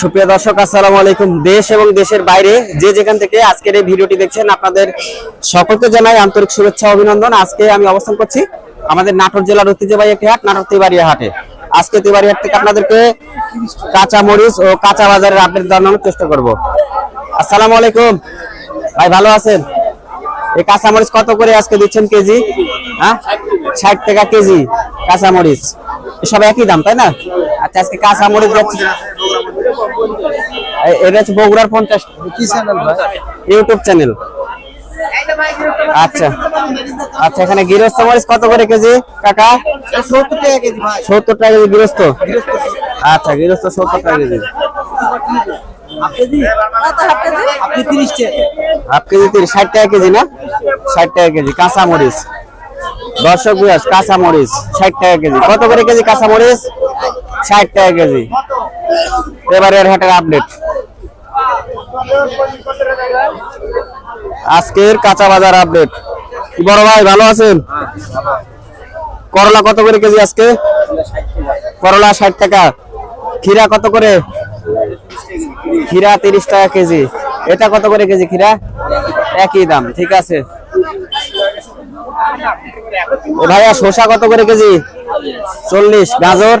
সুপ্রিয় দর্শক, আসসালামু আলাইকুম। দেশ এবং দেশের বাইরে যে যেখান থেকে আজকের এই ভিডিওটি দেখছেন, আপনাদের সকলকে জানাই আন্তরিক শুভেচ্ছা অভিনন্দন। আজকে আমি অবস্থান করছি আমাদের নাটোর জেলার ঐতিহ্যবাহী একটি হাট, নাটোর তিবাড়িয়া হাটে। আজকে তিবাড়িয়া হাট থেকে আপনাদেরকে কাঁচা মরিচ ও কাঁচা বাজারের আপডেট জানানোর চেষ্টা করব। আসসালামু আলাইকুম। ভাই, ভালো আছেন? এই কাঁচা মরিচ কত করে আজকে দিচ্ছেন কেজি? হ্যাঁ? ষাট টাকা কেজি কাঁচা মরিচ। সব একই দাম, তাই না? আচ্ছা আজকে কাঁচা মরিচ যাচ্ছে। এটা হচ্ছে বগুড়ার পঞ্চাশ। কি চ্যানেল ভাই? ইউটিউব চ্যানেল আচ্ছা। আচ্ছা এখানে গৃহস্থ মরিচ কত করে কেজি কাকা? সত্তর টাকা কেজি সত্তর টাকা কেজি গৃহস্থ? আচ্ছা গৃহস্থ সত্তর টাকা কেজি। Half KG? তিরিশ ষাট টাকা কেজি না? ষাট টাকা কেজি কাঁচা মরিচ। দর্শক কাঁচা মরিচ ষাট টাকা কেজি। কত করে কেজি কাঁচা মরিচ? ষাট টাকা কেজি। এবারে এর হাটের আপডেট আজকের কাঁচা বাজার আপডেট কি বড় ভাই, ভালো আছেন? করলা কত করে কেজি আজকে? করলা ষাট টাকা। খিরা কত করে? খিরা তিরিশ টাকা কেজি। এটা কত করে কেজি খিরা একই দাম, ঠিক আছে। ভাইয়া, শসা কত করে কেজি? চল্লিশ। গাজর?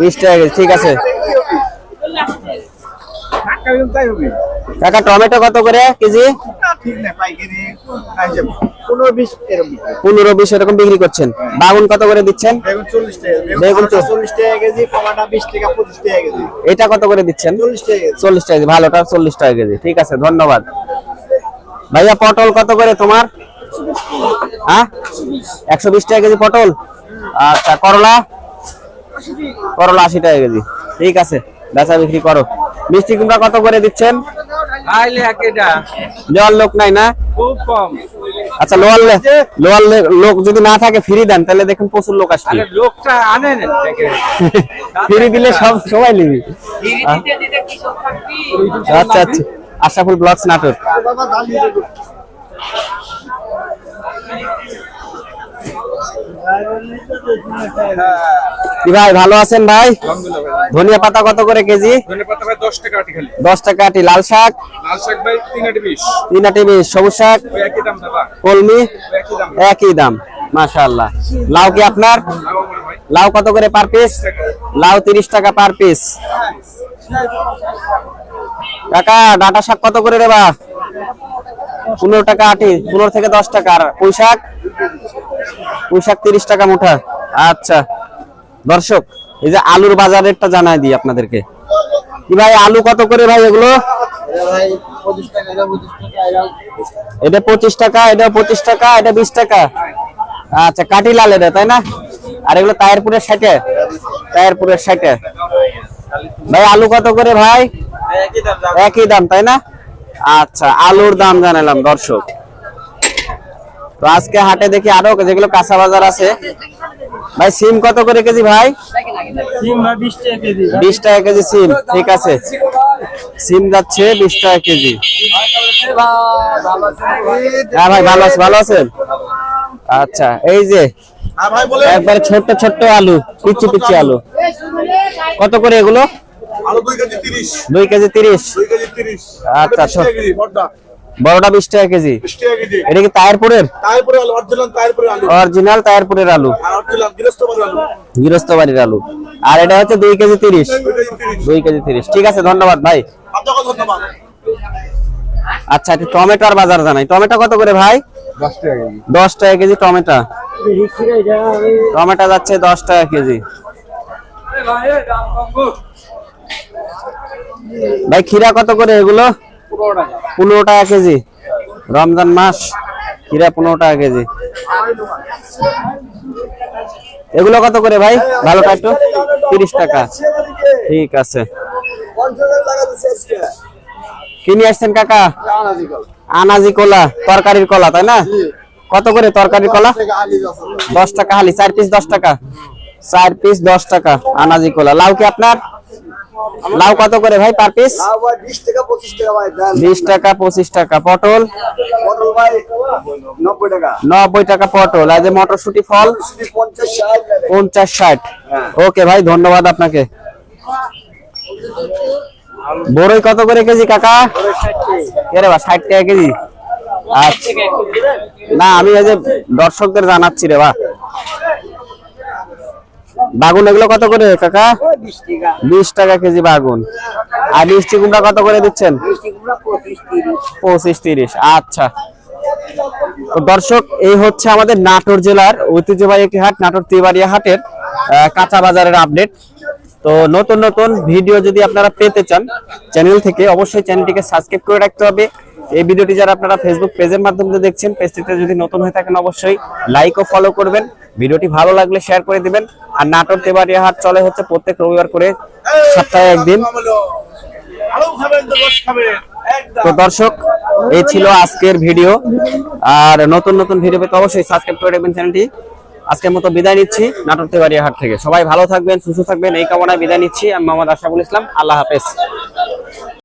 বিশ টাকা কেজি ঠিক আছে। কাকা টমেটো কত করে কেজি? পনেরো বিশ এরকম বিক্রি করছেন। বাগুন কত করে দিচ্ছেন? বেগুন এটা কত করে দিচ্ছেন? চল্লিশ টাকা ভালোটা চল্লিশ টাকা কেজি। ঠিক আছে ধন্যবাদ। ভাইয়া পটল কত করে তোমার? হ্যাঁ? একশো বিশ টাকা কেজি পটল? আচ্ছা করলা? করলা আশি টাকা কেজি। ঠিক আছে বেচা বিক্রি করো। মিষ্টি কুমড়া কত করে দিচ্ছেন? লোয়ার লোক নাই না? খুব কম। আচ্ছা লোয়ার লে- লোয়ার লোক যদি না থাকে ফ্রি দেন তাহলে দেখুন প্রচুর লোক আসবে। লোকটা আনেন ফ্রি দিলে সব সবাই নিবি। আচ্ছা আচ্ছা। আশাফুল ব্লগস নাটক। কি ভাই ভালো আছেন ভাই? ধনিয়া পাতা কত করে কেজি? দশ টাকা আটি লাল শাক? তিন আটি বিশ। সবুজ শাক? কলমি? একই দাম মাশাআল্লাহ। লাউ কি আপনার? লাউ কত করে পার পিস? লাউ তিরিশ টাকা পার পিস। কাকা ডাটা শাক কত করে দেবা পনেরো টাকা আটি। পনেরো থেকে দশ টাকা। আর পুঁই শাক? পুঁই শাক তিরিশ টাকা মুঠা। আচ্ছা। দর্শক, এই যে আলুর বাজার রেটটা জানাই দিই আপনাদেরকে। কি ভাই, আলু কত করে ভাই এগুলো? এটা পঁচিশ টাকা, এটা পঁচিশ টাকা, এটা বিশ টাকা। আচ্ছা কাটি লাল এটা, তাই না? আর এগুলো তায়েরপুরের ষাটে তায়েরপুরের ষাটে ভাই, আলু কত করে ভাই? একই দাম, তাই না? আচ্ছা আলুর দাম জানালাম, দর্শক। তো আজকে হাটে দেখি আরও যেগুলো কাঁচা বাজার আছে। ভাই সিম কত করে কেজি ভাই? বিশ টাকা কেজি। বিশ টাকা কেজি সিম ঠিক আছে। সিম যাচ্ছে বিশ টাকা কেজি। হ্যাঁ ভাই ভালো আছে ভালো আছেন? আচ্ছা এই যে হ্যাঁ একবারে ছোট্ট ছোট্ট আলু পিচ্ছি পিচ্ছি আলু। কত করে এগুলো? দুই কেজি তিরিশ। দুই কেজি তিরিশ। দুই আচ্ছা, বড়টা বিশ টাকা কেজি। এটা কি তায়েরপুরের অরিজিনাল তায়েরপুরের আলু। আর গৃহস্থ বাড়ির আলু। গৃহস্থ বাড়ির আলু। আর এটা হচ্ছে দুই কেজি তিরিশ। দুই কেজি তিরিশ। ঠিক আছে ধন্যবাদ ভাই। আচ্ছা একটু টমেটোর বাজার জানাই। টমেটো কত করে ভাই? দশ টাকা কেজি। দশ টাকা কেজি টমেটো। টমেটো যাচ্ছে দশ টাকা কেজি। ভাই খিরা কত করে এগুলো? পনেরো টাকা কেজি। রমজান মাস খিরা পনেরো টাকা কেজি। এগুলো কত করে ভাই? ভালোটা একটু তিরিশ টাকা। ঠিক আছে। কি নিয়ে আসছেন কাকা? আনাজি কলা, তরকারির কলা, তাই না? কত করে তরকারির কলা? দশ টাকা হালি, চার পিস দশ টাকা। চার পিস দশ টাকা, আনাজি কলা। লাউ কি আপনার? লাউ কত করে ভাই পার পিস বিশ টাকা পঁচিশ টাকা পটল? নব্বই টাকা। পটল। আর যে মটরশুটি ফল? পঞ্চাশ ষাট। পঞ্চাশ ষাট। ওকে ভাই ধন্যবাদ আপনাকে। বড়ই কত করে কেজি কাকা? এরে বা ষাট টাকা কেজি? আচ্ছা। না আমি এই যে দর্শকদের জানাচ্ছি রে বা। বাগুন এগুলো কত করে কাকা? বিশ টাকা। কেজি বাগুন। আর মিষ্টি কুমড়া কত করে দিচ্ছেন? পঁচিশ তিরিশ। আচ্ছা। তো দর্শক এই হচ্ছে আমাদের নাটোর জেলার ঐতিহ্যবাহী একটি হাট নাটোর তিবাড়িয়া হাটের কাঁচা বাজারের আপডেট। তো নতুন নতুন ভিডিও যদি আপনারা পেতে চান চ্যানেল থেকে অবশ্যই চ্যানেলটিকে সাবস্ক্রাইব করে রাখতে হবে। এই ভিডিওটি যারা আপনারা ফেসবুক পেজের মাধ্যমে দেখছেন, পেজটিতে যদি নতুন হয়ে থাকেন অবশ্যই লাইক ও ফলো করবেন। ভিডিওটি ভালো লাগলে শেয়ার করে দিবেন। আর নাটোর তেবাড়িয়া হাট চলে হচ্ছে প্রত্যেক রবিবার করে সপ্তাহে একদিন। তো দর্শক, এই ছিল আজকের ভিডিও। আর নতুন নতুন ভিডিও পেতে অবশ্যই সাবস্ক্রাইব করে রাখবেন চ্যানেলটি আজকের মতো বিদায় নিচ্ছি নাটোর তেবাড়িয়া হাট থেকে। সবাই ভালো থাকবেন, সুস্থ থাকবেন। এই কামনায় বিদায় নিচ্ছি। আমি মোহাম্মদ আশরাফুল ইসলাম। আল্লাহ হাফেজ।